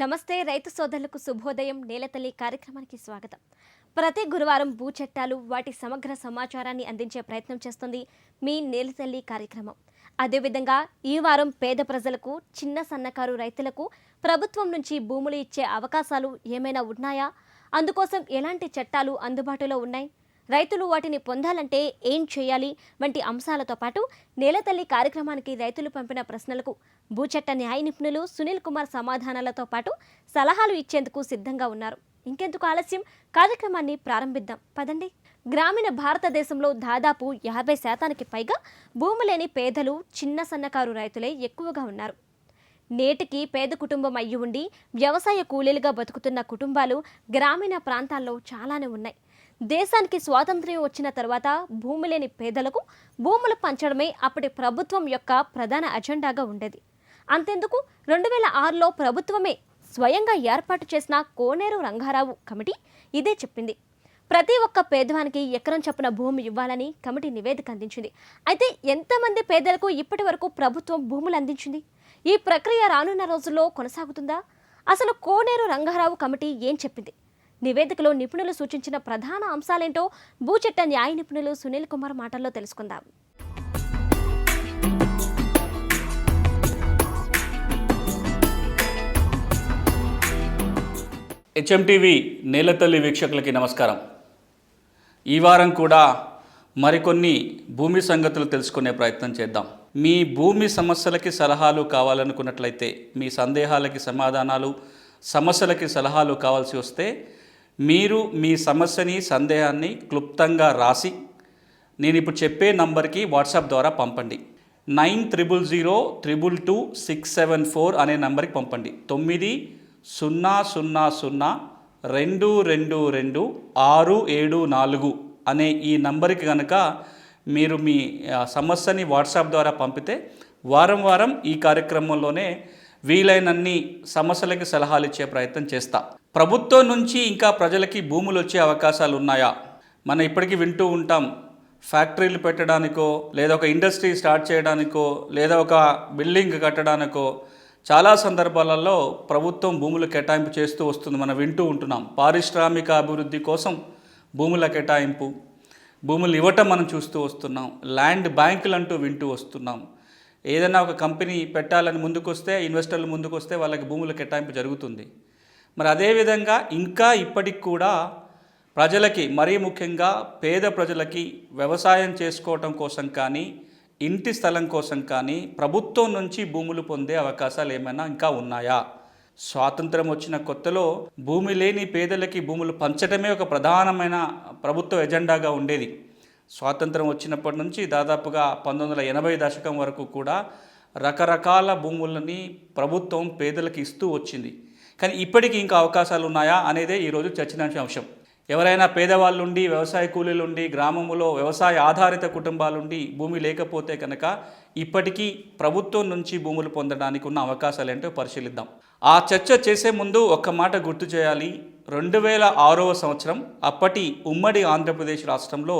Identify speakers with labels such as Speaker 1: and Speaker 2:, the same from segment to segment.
Speaker 1: నమస్తే రైతు సోదరులకు శుభోదయం నేలతల్లి కార్యక్రమానికి స్వాగతం. ప్రతి గురువారం భూ చట్టాలు వాటి సమగ్ర సమాచారాన్ని అందించే ప్రయత్నం చేస్తుంది మీ నేలతల్లి కార్యక్రమం. అదేవిధంగా ఈ వారం పేద ప్రజలకు చిన్న సన్నకారు రైతులకు ప్రభుత్వం నుంచి భూములు ఇచ్చే అవకాశాలు ఏమైనా ఉన్నాయా? అందుకోసం ఎలాంటి చట్టాలు అందుబాటులో ఉన్నాయి? రైతులు వాటిని పొందాలంటే ఏం చేయాలి? వంటి అంశాలతో పాటు నేలతల్లి కార్యక్రమానికి రైతులు పంపిన ప్రశ్నలకు భూచట్ట న్యాయ నిపుణులు సునీల్ కుమార్ సమాధానాలతో పాటు సలహాలు ఇచ్చేందుకు సిద్ధంగా ఉన్నారు. ఇంకెందుకు ఆలస్యం? కార్యక్రమాన్ని ప్రారంభిద్దాం. పదండి. గ్రామీణ భారతదేశంలో దాదాపు యాభై శాతానికి పైగా భూమి లేని పేదలు చిన్న సన్నకారు రైతులే ఎక్కువగా ఉన్నారు. నేటికి పేద కుటుంబం అయ్యి ఉండి వ్యవసాయ కూలీలుగా బతుకుతున్న కుటుంబాలు గ్రామీణ ప్రాంతాల్లో చాలానే ఉన్నాయి. దేశానికి స్వాతంత్ర్యం వచ్చిన తర్వాత భూమి లేని పేదలకు భూములు పంచడమే అప్పటి ప్రభుత్వం యొక్క ప్రధాన అజెండాగా ఉండేది. అంతెందుకు రెండు వేల ఆరులో ప్రభుత్వమే స్వయంగా ఏర్పాటు చేసిన కోనేరు రంగారావు కమిటీ ఇదే చెప్పింది. ప్రతి ఒక్క పేదవానికి ఎకరం చొప్పున భూమి ఇవ్వాలని కమిటీ నివేదిక అందించింది. అయితే ఎంతమంది పేదలకు ఇప్పటి వరకు ప్రభుత్వం భూములు అందించింది? ఈ ప్రక్రియ రానున్న రోజుల్లో కొనసాగుతుందా? అసలు కోనేరు రంగారావు కమిటీ ఏం చెప్పింది? నివేదికలో నిపుణులు సూచించిన ప్రధాన అంశాలేంటో భూచట్ట న్యాయ నిపుణులు సునీల్ కుమార్ మాటల్లో తెలుసుకుందాం.
Speaker 2: హెచ్ఎంటీవీ నేలతల్లి వీక్షకులకి నమస్కారం. ఈ వారం కూడా మరికొన్ని భూమి సంగతులు తెలుసుకునే ప్రయత్నం చేద్దాం. మీ భూమి సమస్యలకి సలహాలు కావాలనుకున్నట్లయితే మీ సందేహాలకి సమాధానాలు సమస్యలకి సలహాలు కావాల్సి వస్తే మీరు మీ సమస్యని సందేహాన్ని క్లుప్తంగా రాసి నేను ఇప్పుడు చెప్పే నంబర్కి వాట్సాప్ ద్వారా పంపండి. Nine triple zero triple two six seven four అనే నంబర్కి పంపండి. తొమ్మిది సున్నా సున్నా సున్నా రెండు రెండు రెండు ఆరు ఏడు నాలుగు అనే ఈ నంబర్కి కనుక మీరు మీ సమస్యని వాట్సాప్ ద్వారా పంపితే వారం వారం ఈ కార్యక్రమంలోనే వీలైనన్ని సమస్యలకి సలహాలు ఇచ్చే ప్రయత్నం చేస్తా. ప్రభుత్వం నుంచి ఇంకా ప్రజలకి భూములు వచ్చే అవకాశాలు ఉన్నాయా? మనం ఇప్పటికీ వింటూ ఉంటాం ఫ్యాక్టరీలు పెట్టడానికో లేదా ఒక ఇండస్ట్రీ స్టార్ట్ చేయడానికో లేదా ఒక బిల్డింగ్ కట్టడానికో చాలా సందర్భాలలో ప్రభుత్వం భూములు కేటాయింపు చేస్తూ వస్తుంది. మనం వింటూ ఉంటున్నాం. పారిశ్రామిక అభివృద్ధి కోసం భూముల కేటాయింపు భూములు ఇవ్వటం మనం చూస్తూ వస్తున్నాం. ల్యాండ్ బ్యాంకులు అంటూ వింటూ వస్తున్నాం. ఏదైనా ఒక కంపెనీ పెట్టాలని ముందుకొస్తే ఇన్వెస్టర్లు ముందుకొస్తే వాళ్ళకి భూముల కేటాయింపు జరుగుతుంది. మరి అదేవిధంగా ఇంకా ఇప్పటికి కూడా ప్రజలకి మరీ ముఖ్యంగా పేద ప్రజలకి వ్యవసాయం చేసుకోవటం కోసం కానీ ఇంటి స్థలం కోసం కానీ ప్రభుత్వం నుంచి భూములు పొందే అవకాశాలు ఏమైనా ఇంకా ఉన్నాయా? స్వాతంత్రం వచ్చిన కొత్తలో భూమి లేని పేదలకి భూములు పంచడమే ఒక ప్రధానమైన ప్రభుత్వ ఎజెండాగా ఉండేది. స్వాతంత్రం వచ్చినప్పటి నుంచి దాదాపుగా పంతొమ్మిది వందల ఎనభై దశకం వరకు కూడా రకరకాల భూములని ప్రభుత్వం పేదలకు ఇస్తూ వచ్చింది. కానీ ఇప్పటికీ ఇంకా అవకాశాలు ఉన్నాయా అనేదే ఈరోజు చర్చనాంశ ఎవరైనా పేదవాళ్ళు ఉండి వ్యవసాయ కూలీలు ఉండి గ్రామంలో వ్యవసాయ ఆధారిత కుటుంబాలుండి భూమి లేకపోతే కనుక ఇప్పటికీ ప్రభుత్వం నుంచి భూములు పొందడానికి ఉన్న అవకాశాలు ఏంటో పరిశీలిద్దాం. ఆ చర్చ చేసే ముందు ఒక్క మాట గుర్తు చేయాలి. రెండు వేల ఆరవ సంవత్సరం అప్పటి ఉమ్మడి ఆంధ్రప్రదేశ్ రాష్ట్రంలో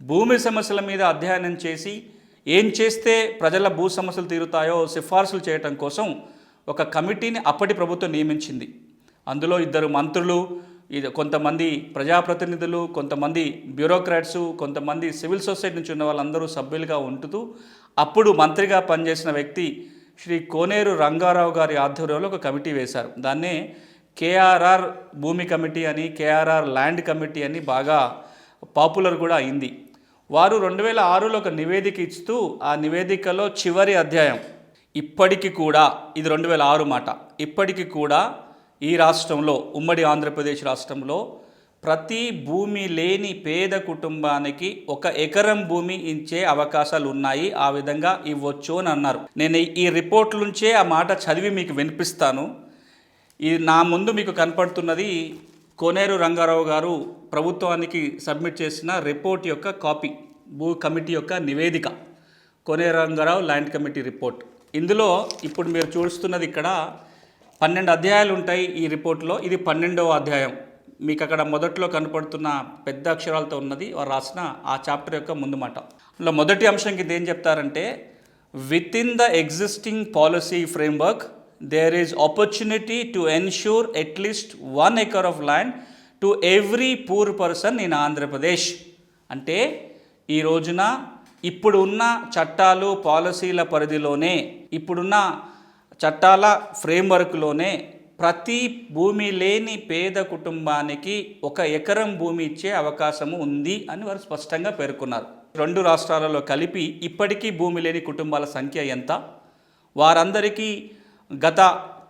Speaker 2: భూమి సమస్యల మీద అధ్యయనం చేసి ఏం చేస్తే ప్రజల భూ సమస్యలు తీరుతాయో సిఫార్సులు చేయటం కోసం ఒక కమిటీని అప్పటి ప్రభుత్వం నియమించింది. అందులో ఇద్దరు మంత్రులు ఇది కొంతమంది ప్రజాప్రతినిధులు కొంతమంది బ్యూరోక్రాట్స్ కొంతమంది సివిల్ సొసైటీ నుంచి ఉన్న వాళ్ళందరూ సభ్యులుగా ఉంటుతూ అప్పుడు మంత్రిగా పనిచేసిన వ్యక్తి శ్రీ కోనేరు రంగారావు గారి ఆధ్వర్యంలో ఒక కమిటీ వేశారు. దాన్నే కేఆర్ఆర్ భూమి కమిటీ అని కేఆర్ఆర్ ల్యాండ్ కమిటీ అని బాగా పాపులర్ కూడా అయింది. వారు రెండు వేల ఆరులో ఒక నివేదిక ఇస్తూ ఆ నివేదికలో చివరి అధ్యాయం ఇప్పటికి కూడా ఇది రెండు వేల ఆరు మాట. ఇప్పటికి కూడా ఈ రాష్ట్రంలో ఉమ్మడి ఆంధ్రప్రదేశ్ రాష్ట్రంలో ప్రతి భూమి లేని పేద కుటుంబానికి ఒక ఎకరం భూమి ఇచ్చే అవకాశాలు ఉన్నాయి ఆ విధంగా ఇవ్వచ్చు అని అన్నారు. నేను ఈ రిపోర్ట్ నుంచే ఆ మాట చదివి మీకు వినిపిస్తాను. ఇది నా ముందు మీకు కనపడుతున్నది కోనేరు రంగారావు గారు ప్రభుత్వానికి సబ్మిట్ చేసిన రిపోర్ట్ యొక్క కాపీ భూ కమిటీ యొక్క నివేదిక. Koneru Rangarao land committee report. ఇందులో ఇప్పుడు మీరు చూస్తున్నది ఇక్కడ పన్నెండు అధ్యాయాలు ఉంటాయి ఈ రిపోర్ట్లో. ఇది పన్నెండవ అధ్యాయం. మీకు అక్కడ మొదట్లో కనపడుతున్న పెద్ద అక్షరాలతో ఉన్నది వారు రాసిన ఆ చాప్టర్ యొక్క ముందు మాట. అందులో మొదటి అంశం కింద ఏం చెప్తారంటే with in the existing policy framework there is opportunity to ensure at least one acre of land to every poor person in Andhra Pradesh అంటే ఈ రోజున ఇప్పుడు ఉన్న చట్టాలు పాలసీల పరిధిలోనే ఇప్పుడున్న చట్టాల ఫ్రేమ్వర్క్లోనే ప్రతి భూమి లేని పేద కుటుంబానికి ఒక ఎకరం భూమి ఇచ్చే అవకాశము ఉంది అని వారు స్పష్టంగా పేర్కొన్నారు. రెండు రాష్ట్రాలలో కలిపి ఇప్పటికీ భూమి లేని కుటుంబాల సంఖ్య ఎంత? వారందరికీ గత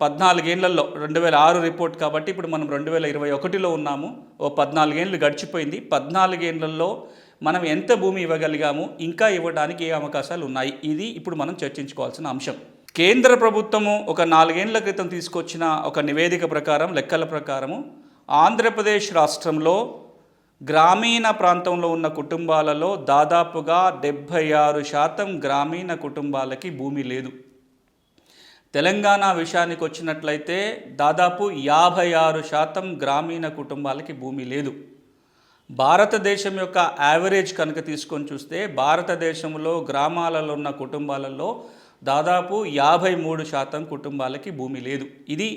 Speaker 2: పద్నాలుగేళ్ళలో రెండు వేల ఆరు రిపోర్ట్ కాబట్టి ఇప్పుడు మనం రెండు వేల ఇరవై ఒకటిలో ఉన్నాము. ఓ పద్నాలుగేళ్ళు గడిచిపోయింది. పద్నాలుగేళ్ళలో మనం ఎంత భూమి ఇవ్వగలిగాము? ఇంకా ఇవ్వడానికి ఏ అవకాశాలు ఉన్నాయి? ఇది ఇప్పుడు మనం చర్చించుకోవాల్సిన అంశం. కేంద్ర ప్రభుత్వము ఒక నాలుగేండ్ల క్రితం తీసుకొచ్చిన ఒక నివేదిక ప్రకారం లెక్కల ప్రకారము ఆంధ్రప్రదేశ్ రాష్ట్రంలో గ్రామీణ ప్రాంతంలో ఉన్న కుటుంబాలలో దాదాపుగా డెబ్భై ఆరు శాతం గ్రామీణ కుటుంబాలకి భూమి లేదు. తెలంగాణ విషయానికి వచ్చినట్లయితే దాదాపు యాభై ఆరు శాతం గ్రామీణ కుటుంబాలకి భూమి లేదు. భారతదేశం యొక్క యావరేజ్ కనుక తీసుకొని చూస్తే భారతదేశంలో గ్రామాలలో ఉన్న కుటుంబాలలో దాదాపు యాభై మూడు శాతం కుటుంబాలకి భూమి లేదు. ఇది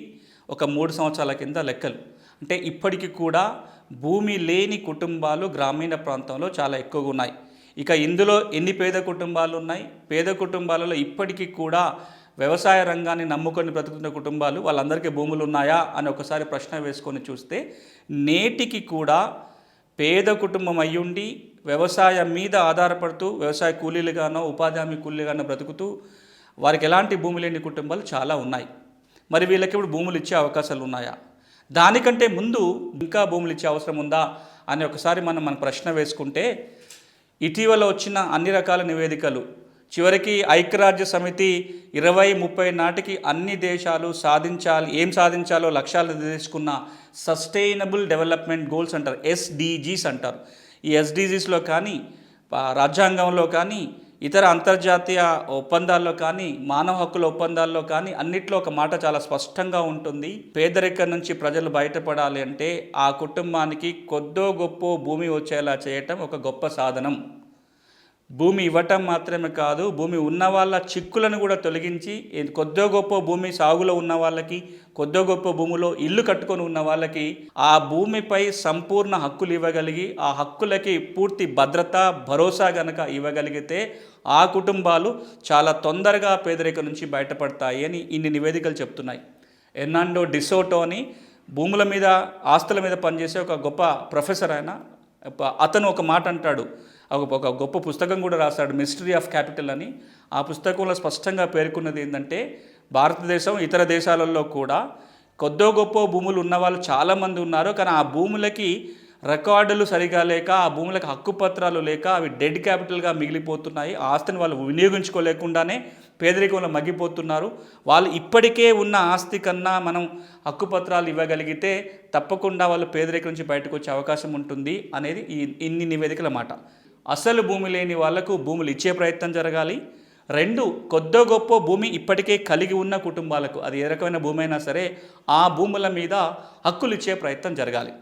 Speaker 2: ఒక మూడు సంవత్సరాల కింద లెక్కలు. అంటే ఇప్పటికీ కూడా భూమి లేని కుటుంబాలు గ్రామీణ ప్రాంతంలో చాలా ఎక్కువగా ఉన్నాయి. ఇక ఇందులో ఎన్ని పేద కుటుంబాలు ఉన్నాయి? పేద కుటుంబాలలో ఇప్పటికీ కూడా వ్యవసాయ రంగాన్ని నమ్ముకొని బ్రతుకుతున్న కుటుంబాలు వాళ్ళందరికీ భూములు ఉన్నాయా అని ఒకసారి ప్రశ్న వేసుకొని చూస్తే నేటికి కూడా పేద కుటుంబం అయ్యుండి వ్యవసాయం మీద ఆధారపడుతూ వ్యవసాయ కూలీలుగానో ఉపాధి హామీ కూలీలుగానో బ్రతుకుతూ వారికి ఎలాంటి భూమి లేని కుటుంబాలు చాలా ఉన్నాయి. మరి వీళ్ళకి ఇప్పుడు భూములు ఇచ్చే అవకాశాలు ఉన్నాయా? దానికంటే ముందు ఇంకా భూములు ఇచ్చే అవసరం ఉందా? అని ఒకసారి మనం మన ప్రశ్న వేసుకుంటే ఇటీవల వచ్చిన అన్ని రకాల నివేదికలు చివరికి ఐక్యరాజ్య సమితి ఇరవై ముప్పై నాటికి అన్ని దేశాలు సాధించాలి ఏం సాధించాలో లక్ష్యాలు తీసుకున్న సస్టైనబుల్ డెవలప్మెంట్ గోల్స్ అంటారు ఎస్డిజీస్ అంటారు. ఈ ఎస్డిజీస్లో కానీ రాజ్యాంగంలో కానీ ఇతర అంతర్జాతీయ ఒప్పందాల్లో కానీ మానవ హక్కుల ఒప్పందాల్లో కానీ అన్నిట్లో ఒక మాట చాలా స్పష్టంగా ఉంటుంది. పేదరికం నుంచి ప్రజలు బయటపడాలి అంటే ఆ కుటుంబానికి కొద్దో గొప్ప భూమి వచ్చేలా చేయటం ఒక గొప్ప సాధనం. భూమి ఇవ్వటం మాత్రమే కాదు భూమి ఉన్న వాళ్ళ చిక్కులను కూడా తొలగించి కొద్దో గొప్ప భూమి సాగులో ఉన్న వాళ్ళకి కొద్దో గొప్ప భూమిలో ఇల్లు కట్టుకొని ఉన్న వాళ్ళకి ఆ భూమిపై సంపూర్ణ హక్కులు ఇవ్వగలిగి ఆ హక్కులకి పూర్తి భద్రత భరోసా గనక ఇవ్వగలిగితే ఆ కుటుంబాలు చాలా తొందరగా పేదరికం నుంచి బయటపడతాయి అని ఇన్ని నివేదికలు చెప్తున్నాయి. ఎర్నాండో డిసోటో అని భూముల మీద ఆస్తుల మీద పనిచేసే ఒక గొప్ప ప్రొఫెసర్ ఆయన అతను ఒక మాట అంటాడు. ఒక ఒక గొప్ప పుస్తకం కూడా రాశాడు మిస్టరీ ఆఫ్ క్యాపిటల్ అని. ఆ పుస్తకంలో స్పష్టంగా పేర్కొన్నది ఏంటంటే భారతదేశం ఇతర దేశాలలో కూడా కొద్దో గొప్ప భూములు ఉన్న వాళ్ళు చాలామంది ఉన్నారు కానీ ఆ భూములకి రికార్డులు సరిగా లేక ఆ భూములకు హక్కుపత్రాలు లేక అవి డెడ్ క్యాపిటల్గా మిగిలిపోతున్నాయి. ఆస్తిని వాళ్ళు వినియోగించుకోలేకుండానే పేదరికంలో మగ్గిపోతున్నారు. వాళ్ళు ఇప్పటికే ఉన్న ఆస్తి కన్నా మనం హక్కుపత్రాలు ఇవ్వగలిగితే తప్పకుండా వాళ్ళు పేదరికం నుంచి బయటకు వచ్చే అవకాశం ఉంటుంది అనేది ఈ ఇన్ని నివేదికల మాట. అసలు భూమి లేని వాళ్ళకు భూములు ఇచ్చే ప్రయత్నం జరగాలి. రెండు కొద్దో గొప్ప భూమి ఇప్పటికే కలిగి ఉన్న కుటుంబాలకు అది ఏ రకమైన భూమి అయినా సరే ఆ భూముల మీద హక్కులు ఇచ్చే ప్రయత్నం జరగాలి.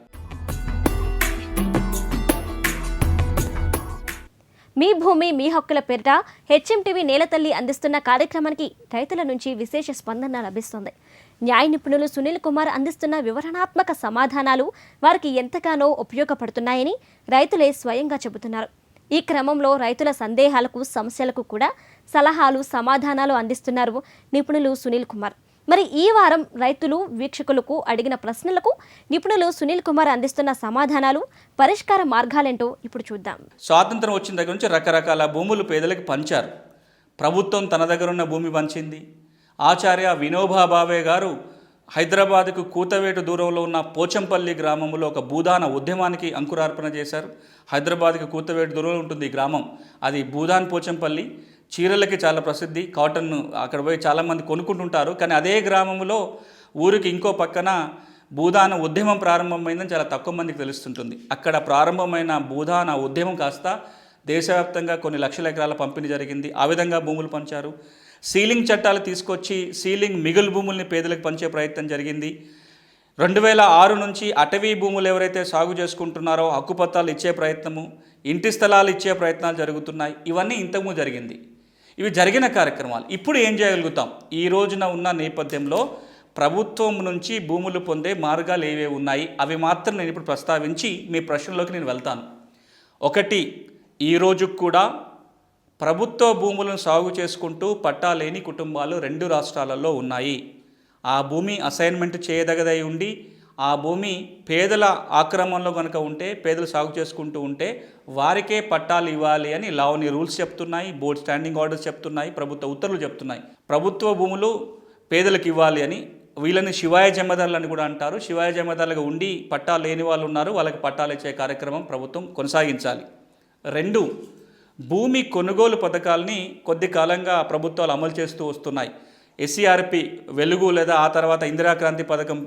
Speaker 1: మీ భూమి మీ హక్కుల పేరిట హెచ్ఎంటీవీ నేలతల్లి అందిస్తున్న కార్యక్రమానికి రైతుల నుంచి విశేష స్పందన లభిస్తుంది. న్యాయ నిపుణులు సునీల్ కుమార్ అందిస్తున్న వివరణాత్మక సమాధానాలు వారికి ఎంతగానో ఉపయోగపడుతున్నాయని రైతులే స్వయంగా చెబుతున్నారు. ఈ క్రమంలో రైతుల సందేహాలకు సమస్యలకు కూడా సలహాలు సమాధానాలు అందిస్తున్నారు నిపుణులు సునీల్ కుమార్. మరి ఈ వారం రైతులు వీక్షకులకు అడిగిన ప్రశ్నలకు నిపుణులు సునీల్ కుమార్ అందిస్తున్న సమాధానాలు పరిష్కార మార్గాలేంటో ఇప్పుడు చూద్దాం.
Speaker 2: స్వాతంత్రం వచ్చిన దగ్గర నుంచి రకరకాల భూములు పేదలకు పంచారు. ప్రభుత్వం తన దగ్గర ఉన్న భూమి పంచింది. ఆచార్య వినోబా భావే గారు హైదరాబాద్కు కూతవేటు దూరంలో ఉన్న పోచంపల్లి గ్రామంలో ఒక భూదాన ఉద్యమానికి అంకురార్పణ చేశారు. హైదరాబాద్కి కూతవేటు దూరంలో ఉంటుంది ఈ గ్రామం. అది భూదాన్ పోచంపల్లి. చీరలకి చాలా ప్రసిద్ధి. కాటన్ అక్కడ పోయి చాలామంది కొనుక్కుంటుంటారు. కానీ అదే గ్రామంలో ఊరికి ఇంకో పక్కన భూదాన ఉద్యమం ప్రారంభమైందని చాలా తక్కువ మందికి తెలుస్తుంటుంది. అక్కడ ప్రారంభమైన భూదాన ఉద్యమం కాస్త దేశవ్యాప్తంగా కొన్ని లక్షల ఎకరాల పంపిణీ జరిగింది. ఆ విధంగా భూములు పంచారు. సీలింగ్ చట్టాలు తీసుకొచ్చి సీలింగ్ మిగులు భూముల్ని పేదలకు పంచే ప్రయత్నం జరిగింది. రెండు వేల ఆరు నుంచి అటవీ భూములు ఎవరైతే సాగు చేసుకుంటున్నారో హక్కుపత్రాలు ఇచ్చే ప్రయత్నము ఇంటి స్థలాలు ఇచ్చే ప్రయత్నాలు జరుగుతున్నాయి. ఇవన్నీ ఇంతకుముందు జరిగింది. ఇవి జరిగిన కార్యక్రమాలు. ఇప్పుడు ఏం చేయగలుగుతాం? ఈ రోజున ఉన్న నేపథ్యంలో ప్రభుత్వం నుంచి భూములు పొందే మార్గాలు ఏవే ఉన్నాయి? అవి మాత్రం నేను ఇప్పుడు ప్రస్తావించి మీ ప్రశ్నలోకి నేను వెళ్తాను. ఒకటి ఈ రోజు కూడా ప్రభుత్వ భూములను సాగు చేసుకుంటూ పట్టాలేని కుటుంబాలు రెండు రాష్ట్రాలలో ఉన్నాయి. ఆ భూమి అసైన్మెంట్ చేయదగదై ఉండి ఆ భూమి పేదల ఆక్రమణలో కనుక ఉంటే పేదలు సాగు చేసుకుంటూ ఉంటే వారికే పట్టాలు ఇవ్వాలి అని లావని రూల్స్ చెప్తున్నాయి బోర్డ్ స్టాండింగ్ ఆర్డర్స్ చెప్తున్నాయి ప్రభుత్వ ఉత్తర్వులు చెప్తున్నాయి. ప్రభుత్వ భూములు పేదలకు ఇవ్వాలి అని వీళ్ళని శివాయ జమదారులు అని కూడా అంటారు. శివాయ జమదారులుగా ఉండి పట్టాలు లేని వాళ్ళు ఉన్నారు. వాళ్ళకి పట్టాలు ఇచ్చే కార్యక్రమం ప్రభుత్వం కొనసాగించాలి. రెండు భూమి కొనుగోలు పథకాల్ని కొద్ది కాలంగా ప్రభుత్వాలు అమలు చేస్తూ వస్తున్నాయి. ఎస్సీఆర్పి వెలుగు లేదా ఆ తర్వాత ఇందిరాక్రాంతి పథకం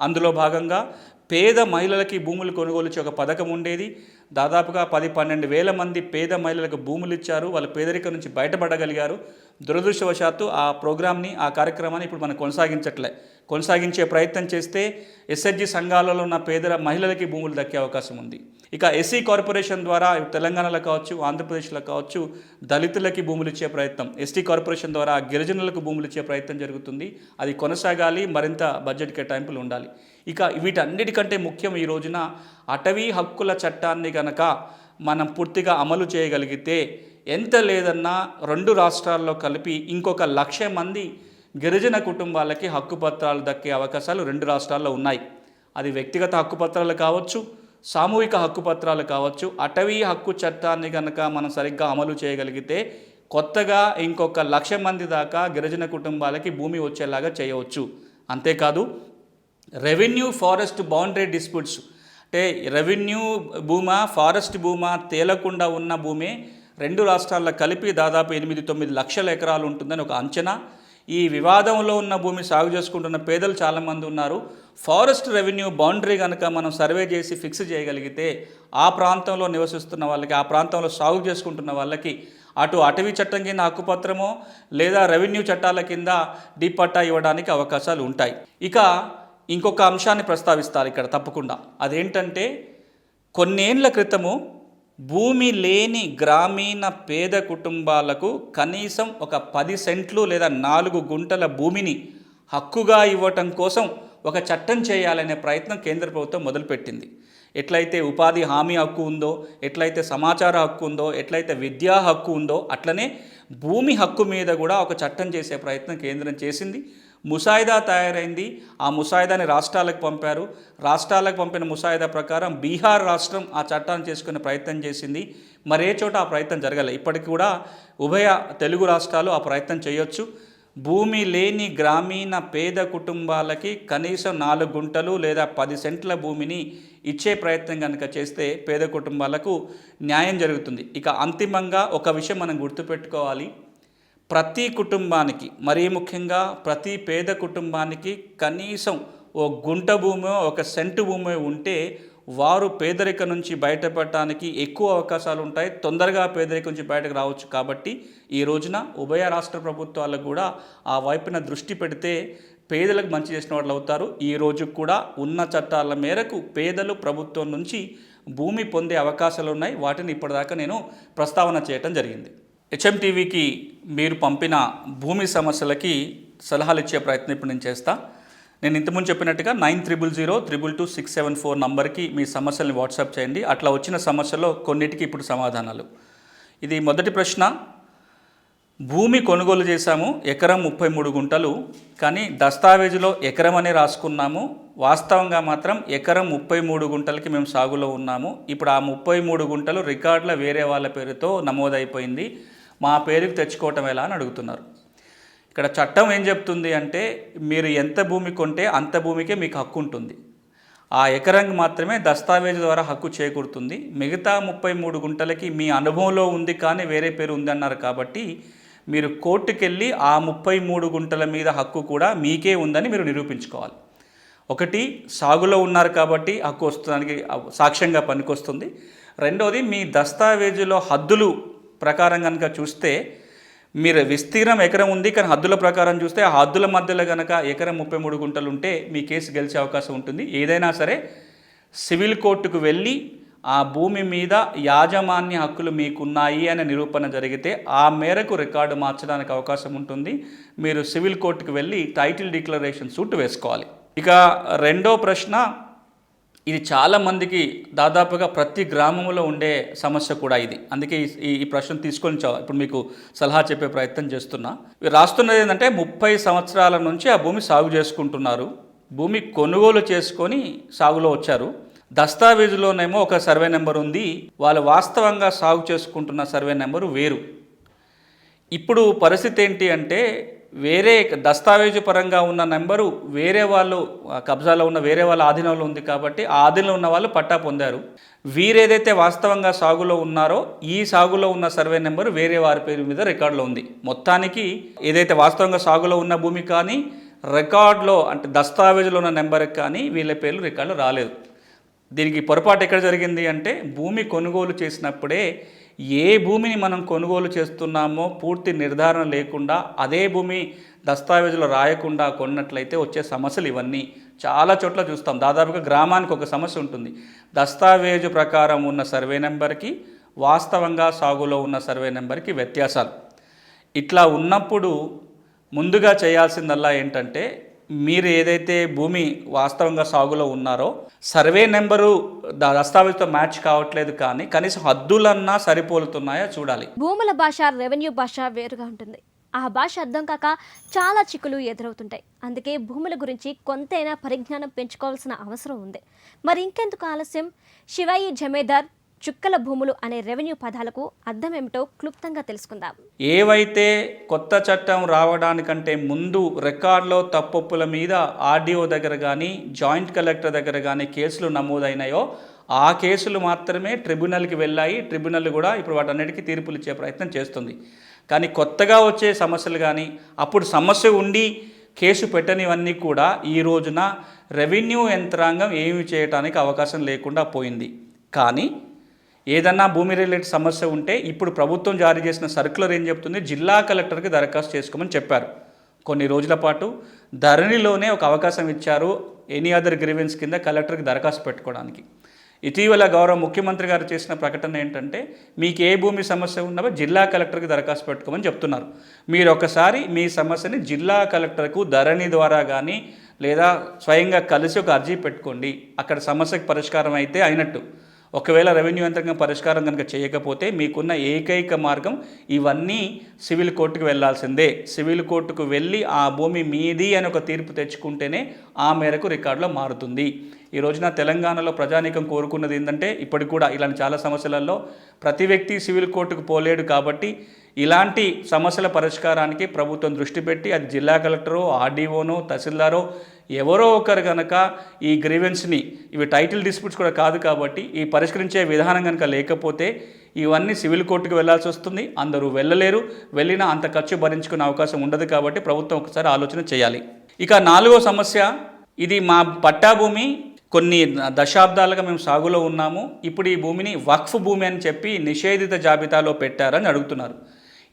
Speaker 2: అందులో భాగంగా పేద మహిళలకి భూములు కొనుగోలు ఇచ్చే ఒక పథకం ఉండేది. దాదాపుగా పది పన్నెండు వేల మంది పేద మహిళలకు భూములు ఇచ్చారు. వాళ్ళు పేదరికం నుంచి బయటపడగలిగారు. దురదృష్టవశాత్తు ఆ ప్రోగ్రామ్ని ఆ కార్యక్రమాన్ని ఇప్పుడు మనం కొనసాగించట్లే. కొనసాగించే ప్రయత్నం చేస్తే ఎస్హెచ్జి సంఘాలలో ఉన్న పేద మహిళలకి భూములు దక్కే అవకాశం ఉంది. ఇక ఎస్సీ కార్పొరేషన్ ద్వారా తెలంగాణలో కావచ్చు ఆంధ్రప్రదేశ్లో కావచ్చు దళితులకి భూములు ఇచ్చే ప్రయత్నం ఎస్టీ కార్పొరేషన్ ద్వారా గిరిజనులకు భూములు ఇచ్చే ప్రయత్నం జరుగుతుంది. అది కొనసాగాలి మరింత బడ్జెట్ కేటాయింపులు ఉండాలి. ఇక వీటన్నిటికంటే ముఖ్యం ఈ రోజున అటవీ హక్కుల చట్టాన్ని గనక మనం పూర్తిగా అమలు చేయగలిగితే ఎంత లేదన్నా రెండు రాష్ట్రాల్లో కలిపి ఇంకొక లక్ష మంది గిరిజన కుటుంబాలకి హక్కుపత్రాలు దక్కే అవకాశాలు రెండు రాష్ట్రాల్లో ఉన్నాయి. అది వ్యక్తిగత హక్కుపత్రాలు కావచ్చు సామూహిక హక్కుపత్రాలు కావచ్చు. అటవీ హక్కు చట్టాన్ని కనుక మనం సరిగ్గా అమలు చేయగలిగితే కొత్తగా ఇంకొక లక్ష మంది దాకా గిరిజన కుటుంబాలకి భూమి వచ్చేలాగా చేయవచ్చు. అంతేకాదు రెవెన్యూ ఫారెస్ట్ బౌండరీ డిస్ప్యూట్స్. అంటే రెవెన్యూ భూమా ఫారెస్ట్ భూమా తేలకుండా ఉన్న భూమి రెండు రాష్ట్రాల్లో కలిపి దాదాపు ఎనిమిది తొమ్మిది లక్షల ఎకరాలు ఉంటుందని ఒక అంచనా. ఈ వివాదంలో ఉన్న భూమి సాగు చేసుకుంటున్న పేదలు చాలామంది ఉన్నారు. ఫారెస్ట్ రెవెన్యూ బౌండరీ కనుక మనం సర్వే చేసి ఫిక్స్ చేయగలిగితే ఆ ప్రాంతంలో నివసిస్తున్న వాళ్ళకి ఆ ప్రాంతంలో సాగు చేసుకుంటున్న వాళ్ళకి అటు అటవీ చట్టం కింద హక్కుపత్రమో లేదా రెవెన్యూ చట్టాల కింద డీ పట్టా ఇవ్వడానికి అవకాశాలు ఉంటాయి. ఇక ఇంకొక అంశాన్ని ప్రస్తావిస్తారు ఇక్కడ తప్పకుండా. అదేంటంటే కొన్నేళ్ళ క్రితము భూమి లేని గ్రామీణ పేద కుటుంబాలకు కనీసం ఒక పది సెంట్లు లేదా నాలుగు గుంటల భూమిని హక్కుగా ఇవ్వటం కోసం ఒక చట్టం చేయాలనే ప్రయత్నం కేంద్ర ప్రభుత్వం మొదలుపెట్టింది. ఎట్లయితే ఉపాధి హామీ హక్కు ఉందో ఎట్లయితే సమాచార హక్కు ఉందో ఎట్లయితే విద్యా హక్కు ఉందో అట్లనే భూమి హక్కు మీద కూడా ఒక చట్టం చేసే ప్రయత్నం కేంద్రం చేసింది. ముసాయిదా తయారైంది. ఆ ముసాయిదాని రాష్ట్రాలకు పంపారు. రాష్ట్రాలకు పంపిన ముసాయిదా ప్రకారం బీహార్ రాష్ట్రం ఆ చట్టాన్ని చేసుకునే ప్రయత్నం చేసింది. మరే చోట ఆ ప్రయత్నం జరగలే. ఇప్పటికి కూడా ఉభయ తెలుగు రాష్ట్రాలు ఆ ప్రయత్నం చేయొచ్చు. భూమి లేని గ్రామీణ పేద కుటుంబాలకి కనీసం నాలుగు గుంటలు లేదా పది సెంట్ల భూమిని ఇచ్చే ప్రయత్నం కనుక చేస్తే పేద కుటుంబాలకు న్యాయం జరుగుతుంది. ఇక అంతిమంగా ఒక విషయం మనం గుర్తుపెట్టుకోవాలి. ప్రతి కుటుంబానికి మరీ ముఖ్యంగా ప్రతి పేద కుటుంబానికి కనీసం ఓ గుంట భూమి ఒక సెంటు భూమి ఉంటే వారు పేదరికం నుంచి బయటపడటానికి ఎక్కువ అవకాశాలు ఉంటాయి. తొందరగా పేదరిక నుంచి బయటకు రావచ్చు. కాబట్టి ఈ రోజున ఉభయ రాష్ట్ర ప్రభుత్వాలకు కూడా ఆ వైపున దృష్టి పెడితే పేదలకు మంచి చేసిన వాళ్ళు అవుతారు. ఈ రోజు కూడా ఉన్న చట్టాల మేరకు పేదలు ప్రభుత్వం నుంచి భూమి పొందే అవకాశాలు ఉన్నాయి. వాటిని ఇప్పటిదాకా నేను ప్రస్తావన చేయటం జరిగింది. హెచ్ఎంటీవీకి మీరు పంపిన భూమి సమస్యలకి సలహాలు ఇచ్చే ప్రయత్నం ఇప్పుడు నేను చేస్తా. నేను ఇంతకుముందు చెప్పినట్టుగా nine triple zero triple two six seven four నంబర్కి మీ సమస్యల్ని వాట్సాప్ చేయండి. అట్లా వచ్చిన సమస్యలో కొన్నిటికి ఇప్పుడు సమాధానాలు. ఇది మొదటి ప్రశ్న. భూమి కొనుగోలు చేశాము ఎకరం ముప్పై మూడు గుంటలు. కానీ దస్తావేజులో ఎకరం అని రాసుకున్నాము. వాస్తవంగా మాత్రం ఎకరం ముప్పై మూడు గుంటలకి మేము సాగులో ఉన్నాము. ఇప్పుడు ఆ ముప్పై మూడు గుంటలు రికార్డుల వేరే వాళ్ళ పేరుతో నమోదైపోయింది. మా పేరుకి తెచ్చుకోవటం ఎలా అని అడుగుతున్నారు. ఇక్కడ చట్టం ఏం చెప్తుంది అంటే మీరు ఎంత భూమి కొంటే అంత భూమికే మీకు హక్కు ఉంటుంది. ఆ ఎకరంకి మాత్రమే దస్తావేజు ద్వారా హక్కు చేకూరుతుంది. మిగతా ముప్పై మూడు గుంటలకి మీ అనుభవంలో ఉంది కానీ వేరే పేరు ఉంది అన్నారు కాబట్టి మీరు కోర్టుకెళ్ళి ఆ ముప్పై మూడు గుంటల మీద హక్కు కూడా మీకే ఉందని మీరు నిరూపించుకోవాలి. ఒకటి సాగులో ఉన్నారు కాబట్టి హక్కు వస్తుందానికి సాక్ష్యంగా పనికొస్తుంది. రెండవది మీ దస్తావేజులో హద్దులు ప్రకారం కనుక చూస్తే మీరు విస్తీర్ణం ఎకరం ఉంది కానీ హద్దుల ప్రకారం చూస్తే ఆ హద్దుల మధ్యలో కనుక ఎకరం ముప్పై మూడు గుంటలు ఉంటే మీ కేసు గెలిచే అవకాశం ఉంటుంది. ఏదైనా సరే సివిల్ కోర్టుకు వెళ్ళి ఆ భూమి మీద యాజమాన్య హక్కులు మీకున్నాయి అనే నిరూపణ జరిగితే ఆ మేరకు రికార్డు మార్చడానికి అవకాశం ఉంటుంది. మీరు సివిల్ కోర్టుకు వెళ్ళి టైటిల్ డిక్లరేషన్ సూట్ వేసుకోవాలి. ఇక రెండో ప్రశ్న ఇది చాలా మందికి దాదాపుగా ప్రతి గ్రామంలో ఉండే సమస్య కూడా ఇది. అందుకే ఈ- ఈ ప్రశ్న తీసుకొని ఇప్పుడు మీకు సలహా చెప్పే ప్రయత్నం చేస్తున్నా. రాస్తున్నది ఏంటంటే ముప్పై సంవత్సరాల నుంచి ఆ భూమి సాగు చేసుకుంటున్నారు. భూమి కొనుగోలు చేసుకొని సాగులో వచ్చారు. దస్తావేజులోనేమో ఒక సర్వే నెంబర్ ఉంది. వాళ్ళు వాస్తవంగా సాగు చేసుకుంటున్న సర్వే నెంబరు వేరు. ఇప్పుడు పరిస్థితి ఏంటి అంటే వేరే దస్తావేజు పరంగా ఉన్న నెంబరు వేరే వాళ్ళు కబ్జాలో ఉన్న వేరే వాళ్ళ ఆధీనంలో ఉంది కాబట్టి ఆ ఆధీనంలో ఉన్న వాళ్ళు పట్టా పొందారు. వీరేదైతే వాస్తవంగా సాగులో ఉన్నారో ఈ సాగులో ఉన్న సర్వే నెంబరు వేరే వారి పేరు మీద రికార్డులో ఉంది. మొత్తానికి ఏదైతే వాస్తవంగా సాగులో ఉన్న భూమి కానీ రికార్డులో అంటే దస్తావేజులో ఉన్న నెంబర్కి కానీ వీళ్ళ పేర్లు రికార్డులో రాలేదు. దీనికి పొరపాటు ఎక్కడ జరిగింది అంటే భూమి కొనుగోలు చేసినప్పుడే ఏ భూమిని మనం కొనుగోలు చేస్తున్నామో పూర్తి నిర్ధారణ లేకుండా అదే భూమి దస్తావేజులో రాయకుండా కొన్నట్లయితే వచ్చే సమస్యలు ఇవన్నీ. చాలా చోట్ల చూస్తాం. దాదాపుగా గ్రామానికి ఒక సమస్య ఉంటుంది. దస్తావేజు ప్రకారం ఉన్న సర్వే నెంబర్కి వాస్తవంగా సాగులో ఉన్న సర్వే నెంబర్కి వ్యత్యాసాలు. ఇట్లా ఉన్నప్పుడు ముందుగా చేయాల్సిందల్లా ఏంటంటే మీరు ఏదైతే భూమి వాస్తవంగా సాగులో ఉన్నారో సర్వే నెంబరు దస్తావేజ్తో మ్యాచ్ కావట్లేదు కానీ కనీసం హద్దులన్నా సరిపోలుతున్నాయా చూడాలి.
Speaker 1: భూముల భాష రెవెన్యూ భాష వేరుగా ఉంటుంది. ఆ భాష అర్థం కాక చాలా చిక్కులు ఎదురవుతుంటాయి. అందుకే భూముల గురించి కొంతైనా పరిజ్ఞానం పెంచుకోవాల్సిన అవసరం ఉంది. మరి ఇంకెందుకు ఆలస్యం? శివాయి జమేదార్ చుక్కల భూములు అనే రెవెన్యూ పదాలకు అర్థం ఏమిటో క్లుప్తంగా తెలుసుకుందాం.
Speaker 2: ఏవైతే కొత్త చట్టం రావడానికంటే ముందు రికార్డులో తప్పొప్పుల మీద ఆర్డీఓ దగ్గర కానీ జాయింట్ కలెక్టర్ దగ్గర కానీ కేసులు నమోదైనాయో ఆ కేసులు మాత్రమే ట్రిబ్యునల్కి వెళ్ళాయి. ట్రిబ్యునల్ కూడా ఇప్పుడు వాటన్నిటికీ తీర్పులు ఇచ్చే ప్రయత్నం చేస్తుంది. కానీ కొత్తగా వచ్చే సమస్యలు కానీ అప్పుడు సమస్య ఉండి కేసు పెట్టనివన్నీ కూడా ఈ రోజున రెవెన్యూ యంత్రాంగం ఏమి చేయడానికి అవకాశం లేకుండా పోయింది. కానీ ఏదన్నా భూమి రిలేటెడ్ సమస్య ఉంటే ఇప్పుడు ప్రభుత్వం జారీ చేసిన సర్కులర్ ఏం చెప్తుంది? జిల్లా కలెక్టర్కి దరఖాస్తు చేసుకోమని చెప్పారు. కొన్ని రోజుల పాటు ధరణిలోనే ఒక అవకాశం ఇచ్చారు ఎనీ అదర్ గ్రీవెన్స్ కింద కలెక్టర్కి దరఖాస్తు పెట్టుకోవడానికి. ఇటీవల గౌరవ ముఖ్యమంత్రి గారు చేసిన ప్రకటన ఏంటంటే మీకు ఏ భూమి సమస్య ఉన్నవో జిల్లా కలెక్టర్కి దరఖాస్తు పెట్టుకోమని చెప్తున్నారు. మీరు ఒకసారి మీ సమస్యని జిల్లా కలెక్టర్కు ధరణి ద్వారా కానీ లేదా స్వయంగా కలిసి ఒక అర్జీ పెట్టుకోండి. అక్కడ సమస్యకు పరిష్కారం అయితే అయినట్టు. ఒకవేళ రెవెన్యూ యంత్రాంగం పరిష్కారం కనుక చేయకపోతే మీకున్న ఏకైక మార్గం ఇవన్నీ సివిల్ కోర్టుకు వెళ్ళాల్సిందే సివిల్ కోర్టుకు వెళ్ళి ఆ భూమి మీది అని ఒక తీర్పు తెచ్చుకుంటేనే ఆ మేరకు రికార్డులో మారుతుంది. ఈ రోజున తెలంగాణలో ప్రజానీకం కోరుకున్నది ఏంటంటే ఇప్పటికి కూడా ఇలాంటి చాలా సమస్యలలో ప్రతి వ్యక్తి సివిల్ కోర్టుకు పోలేడు కాబట్టి ఇలాంటి సమస్యల పరిష్కారానికి ప్రభుత్వం దృష్టి పెట్టి అది జిల్లా కలెక్టరో ఆర్డీఓనో తహసీల్దారో ఎవరో ఒకరు కనుక ఈ గ్రీవెన్స్ని ఇవి టైటిల్ డిస్ప్యూట్స్ కూడా కాదు కాబట్టి ఈ పరిష్కరించే విధానం కనుక లేకపోతే ఇవన్నీ సివిల్ కోర్టుకు వెళ్ళాల్సి వస్తుంది. అందరూ వెళ్ళలేరు. వెళ్ళినా అంత ఖర్చు భరించుకునే అవకాశం ఉండదు కాబట్టి ప్రభుత్వం ఒకసారి ఆలోచన చేయాలి. ఇక నాలుగో సమస్య ఇది మా పట్టా భూమి కొన్ని దశాబ్దాలుగా మేము సాగులో ఉన్నాము. ఇప్పుడు ఈ భూమిని వక్ఫ్ భూమి అని చెప్పి నిషేధిత జాబితాలో పెట్టారని అడుగుతున్నారు.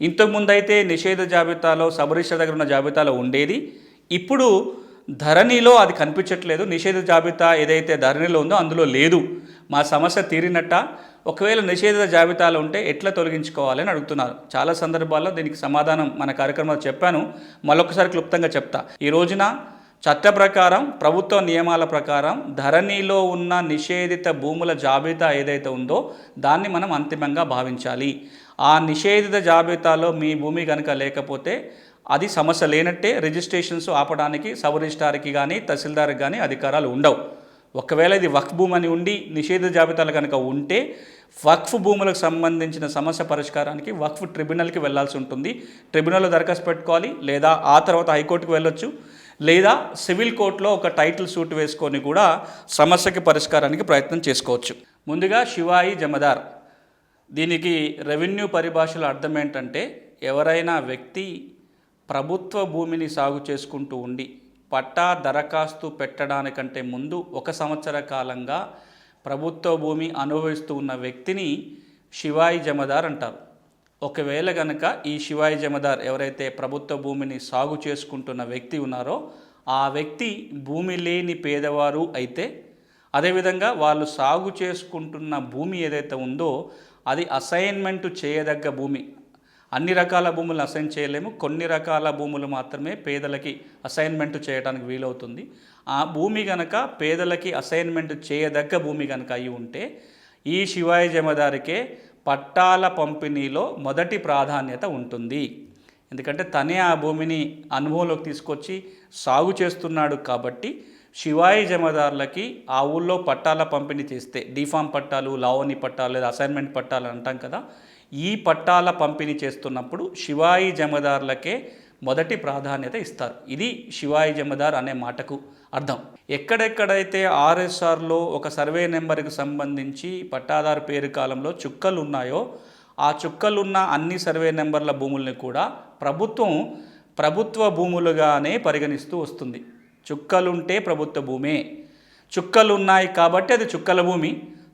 Speaker 2: ఇంతకుముందు అయితే నిషేధ జాబితాలో సబరిష్ట దగ్గర ఉన్న జాబితాలో ఉండేది. ఇప్పుడు ధరణిలో అది కనిపించట్లేదు. నిషేధ జాబితా ఏదైతే ధరణిలో ఉందో అందులో లేదు. మా సమస్య తీరినట్ట. ఒకవేళ నిషేధ జాబితాలో ఉంటే ఎట్లా తొలగించుకోవాలని అడుగుతున్నారు. చాలా సందర్భాల్లో దీనికి సమాధానం మన కార్యక్రమంలో చెప్పాను. మరొకసారి క్లుప్తంగా చెప్తా. ఈ రోజున చట్ట ప్రకారం ప్రభుత్వ నియమాల ప్రకారం ధరణిలో ఉన్న నిషేధిత భూముల జాబితా ఏదైతే ఉందో దాన్ని మనం అంతిమంగా భావించాలి. ఆ నిషేధిత జాబితాలో మీ భూమి కనుక లేకపోతే అది సమస్య లేనట్టే రిజిస్ట్రేషన్స్ ఆపడానికి సబ్ రిజిస్ట్రార్కి కానీ తహసీల్దార్కి కానీ అధికారాలు ఉండవు. ఒకవేళ ఇది వక్ఫ్ భూమి అని ఉండి నిషేధ జాబితాలు కనుక ఉంటే వక్ఫ్ భూములకు సంబంధించిన సమస్య పరిష్కారానికి వక్ఫ్ ట్రిబ్యునల్కి వెళ్ళాల్సి ఉంటుంది. ట్రిబ్యునల్లో దరఖాస్తు పెట్టుకోవాలి లేదా ఆ తర్వాత హైకోర్టుకు వెళ్ళొచ్చు లేదా సివిల్ కోర్టులో ఒక టైటిల్ సూట్ వేసుకొని కూడా సమస్యకి పరిష్కారానికి ప్రయత్నం చేసుకోవచ్చు. ముందుగా శివాయి జమదార్. దీనికి రెవెన్యూ పరిభాషలో అర్థం ఏంటంటే ఎవరైనా వ్యక్తి ప్రభుత్వ భూమిని సాగు చేసుకుంటూ ఉండి పట్టా దరఖాస్తు పెట్టడానికంటే ముందు ఒక సంవత్సర కాలంగా ప్రభుత్వ భూమి అనుభవిస్తూ ఉన్న వ్యక్తిని శివాయి జమదార్ అంటారు. ఒకవేళ గనక ఈ శివాయి జమదార్ ఎవరైతే ప్రభుత్వ భూమిని సాగు చేసుకుంటున్న వ్యక్తి ఉన్నారో ఆ వ్యక్తి భూమి లేని పేదవారు అయితే అదేవిధంగా వాళ్ళు సాగు చేసుకుంటున్న భూమి ఏదైతే ఉందో అది అసైన్మెంట్ చేయదగ్గ భూమి. అన్ని రకాల భూములు అసైన్ చేయలేము. కొన్ని రకాల భూములు మాత్రమే పేదలకి అసైన్మెంట్ చేయడానికి వీలవుతుంది. ఆ భూమి గనక పేదలకి అసైన్మెంట్ చేయదగ్గ భూమి గనక అయి ఉంటే ఈ శివాయి జమదారికే పట్టాల పంపిణీలో మొదటి ప్రాధాన్యత ఉంటుంది. ఎందుకంటే తనే ఆ భూమిని అనుభవంలోకి తీసుకొచ్చి సాగు చేస్తున్నాడు కాబట్టి శివాయి జమదారులకి ఆ ఊళ్ళో పట్టాల పంపిణీ చేస్తే డిఫామ్ పట్టాలు లావణి పట్టాలు లేదా అసైన్మెంట్ పట్టాలు అంటాం కదా ఈ పట్టాల పంపిణీ చేస్తున్నప్పుడు శివాయి జమదారులకే మొదటి ప్రాధాన్యత ఇస్తారు. ఇది శివాయి జమదార్ అనే మాటకు అర్థం. ఎక్కడెక్కడైతే ఆర్ఎస్ఆర్లో ఒక సర్వే నెంబర్కి సంబంధించి పట్టాదారు పేరు కాలంలో చుక్కలు ఉన్నాయో ఆ చుక్కలున్న అన్ని సర్వే నెంబర్ల భూముల్ని కూడా ప్రభుత్వం ప్రభుత్వ భూములుగానే పరిగణిస్తూ వస్తుంది. చుక్కలుంటే ప్రభుత్వ భూమే. చుక్కలు ఉన్నాయి కాబట్టి అది చుక్కల భూమి.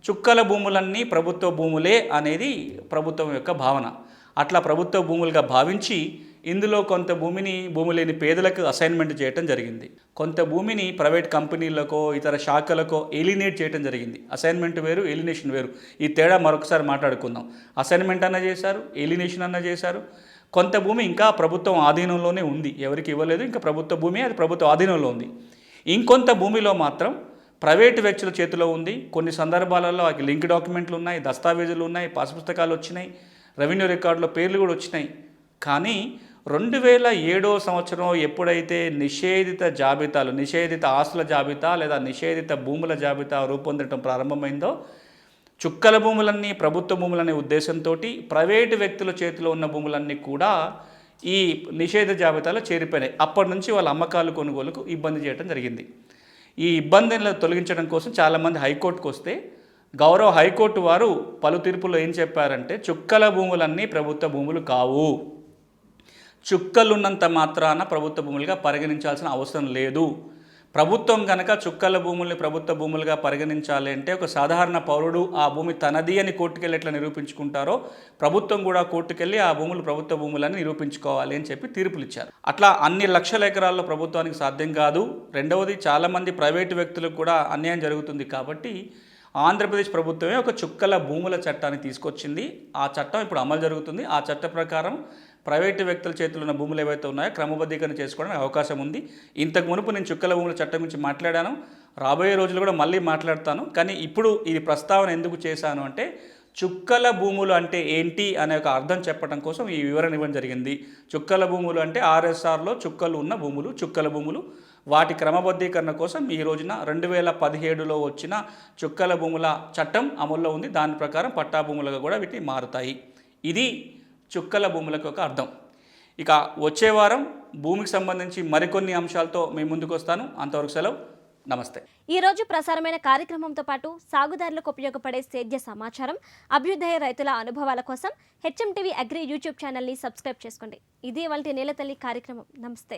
Speaker 2: చుక్కల భూములన్నీ ప్రభుత్వ భూములే అనేది ప్రభుత్వం యొక్క భావన. అట్లా ప్రభుత్వ భూములుగా భావించి ఇందులో కొంత భూమిని భూమి లేని పేదలకు అసైన్మెంట్ చేయటం జరిగింది. కొంత భూమిని ప్రైవేట్ కంపెనీలకో ఇతర శాఖలకో ఎలినేట్ చేయడం జరిగింది. అసైన్మెంట్ వేరు ఎలినేషన్ వేరు. ఈ తేడా మరొకసారి మాట్లాడుకుందాం. అసైన్మెంట్ అన్న చేశారు ఎలినేషన్ అన్న చేశారు. కొంత భూమి ఇంకా ప్రభుత్వం ఆధీనంలోనే ఉంది. ఎవరికి ఇవ్వలేదు ఇంకా ప్రభుత్వ భూమి అది ప్రభుత్వ ఆధీనంలో ఉంది. ఇంకొంత భూమిలో మాత్రం ప్రైవేటు వ్యక్తుల చేతిలో ఉంది. కొన్ని సందర్భాలలో వాటికి లింక్ డాక్యుమెంట్లు ఉన్నాయి దస్తావేజులు ఉన్నాయి పాస్ పుస్తకాలు వచ్చినాయి రెవెన్యూ రికార్డులో పేర్లు కూడా వచ్చినాయి. కానీ రెండు వేల ఏడో సంవత్సరం ఎప్పుడైతే నిషేధిత జాబితాలు నిషేధిత ఆస్తుల జాబితా లేదా నిషేధిత భూముల జాబితా రూపొందడం ప్రారంభమైందో చుక్కల భూములన్నీ ప్రభుత్వ భూములనే ఉద్దేశంతో ప్రైవేటు వ్యక్తుల చేతిలో ఉన్న భూములన్నీ కూడా ఈ నిషేధ జాబితాలో చేరిపోయినాయి. అప్పటి నుంచి వాళ్ళ అమ్మకాలు కొనుగోలుకు ఇబ్బంది చేయడం జరిగింది. ఈ ఇబ్బందులను తొలగించడం కోసం చాలామంది హైకోర్టుకు వస్తే గౌరవ హైకోర్టు వారు పలు తీర్పులో ఏం చెప్పారంటే చుక్కల భూములన్నీ ప్రభుత్వ భూములు కావు. చుక్కలున్నంత మాత్రాన ప్రభుత్వ భూములుగా పరిగణించాల్సిన అవసరం లేదు. ప్రభుత్వం కనుక చుక్కల భూముల్ని ప్రభుత్వ భూములుగా పరిగణించాలి అంటే ఒక సాధారణ పౌరుడు ఆ భూమి తనది అని కోర్టుకెళ్ళి ఎట్లా నిరూపించుకుంటారో ప్రభుత్వం కూడా కోర్టుకెళ్ళి ఆ భూములు ప్రభుత్వ భూములని నిరూపించుకోవాలి అని చెప్పి తీర్పులు ఇచ్చారు. అట్లా అన్ని లక్షల ఎకరాల్లో ప్రభుత్వానికి సాధ్యం కాదు. రెండవది చాలామంది ప్రైవేటు వ్యక్తులకు కూడా అన్యాయం జరుగుతుంది కాబట్టి ఆంధ్రప్రదేశ్ ప్రభుత్వమే ఒక చుక్కల భూముల చట్టాన్ని తీసుకొచ్చింది. ఆ చట్టం ఇప్పుడు అమలు జరుగుతుంది. ఆ చట్ట ప్రకారం ప్రైవేటు వ్యక్తుల చేతిలో ఉన్న భూములు ఏవైతే ఉన్నాయో క్రమబద్ధీకరణ చేసుకోవడానికి అవకాశం ఉంది. ఇంతకు మునుపు నేను చుక్కల భూముల చట్టం గురించి మాట్లాడాను. రాబోయే రోజులు కూడా మళ్ళీ మాట్లాడతాను. కానీ ఇప్పుడు ఇది ప్రస్తావన ఎందుకు చేశాను అంటే చుక్కల భూములు అంటే ఏంటి అనే ఒక అర్థం చెప్పడం కోసం ఈ వివరణ ఇవ్వడం జరిగింది. చుక్కల భూములు అంటే ఆర్ఎస్ఆర్లో చుక్కలు ఉన్న భూములు చుక్కల భూములు. వాటి క్రమబద్ధీకరణ కోసం ఈ రోజున రెండు వేల పదిహేడులో వచ్చిన చుక్కల భూముల చట్టం అమల్లో ఉంది. దాని ప్రకారం పట్టా భూములుగా కూడా వీటిని మారుతాయి. ఇది చుక్కల భూములకు ఒక అర్థం. ఇక వచ్చే వారం భూమికి సంబంధించి మరికొన్ని అంశాలతో మీ ముందుకు వస్తాను అంతవరకు సెలవు. నమస్తే.
Speaker 1: ఈ రోజు ప్రసారమైన కార్యక్రమంతో పాటు సాగుదారులకు ఉపయోగపడే సేద్య సమాచారం అభ్యుదయ రైతుల అనుభవాల కోసం హెచ్ఎం టీవీ అగ్రి యూట్యూబ్ ఛానల్ని సబ్స్క్రైబ్ చేసుకోండి. ఇది వాళ్ళ నేలతల్లి కార్యక్రమం. నమస్తే.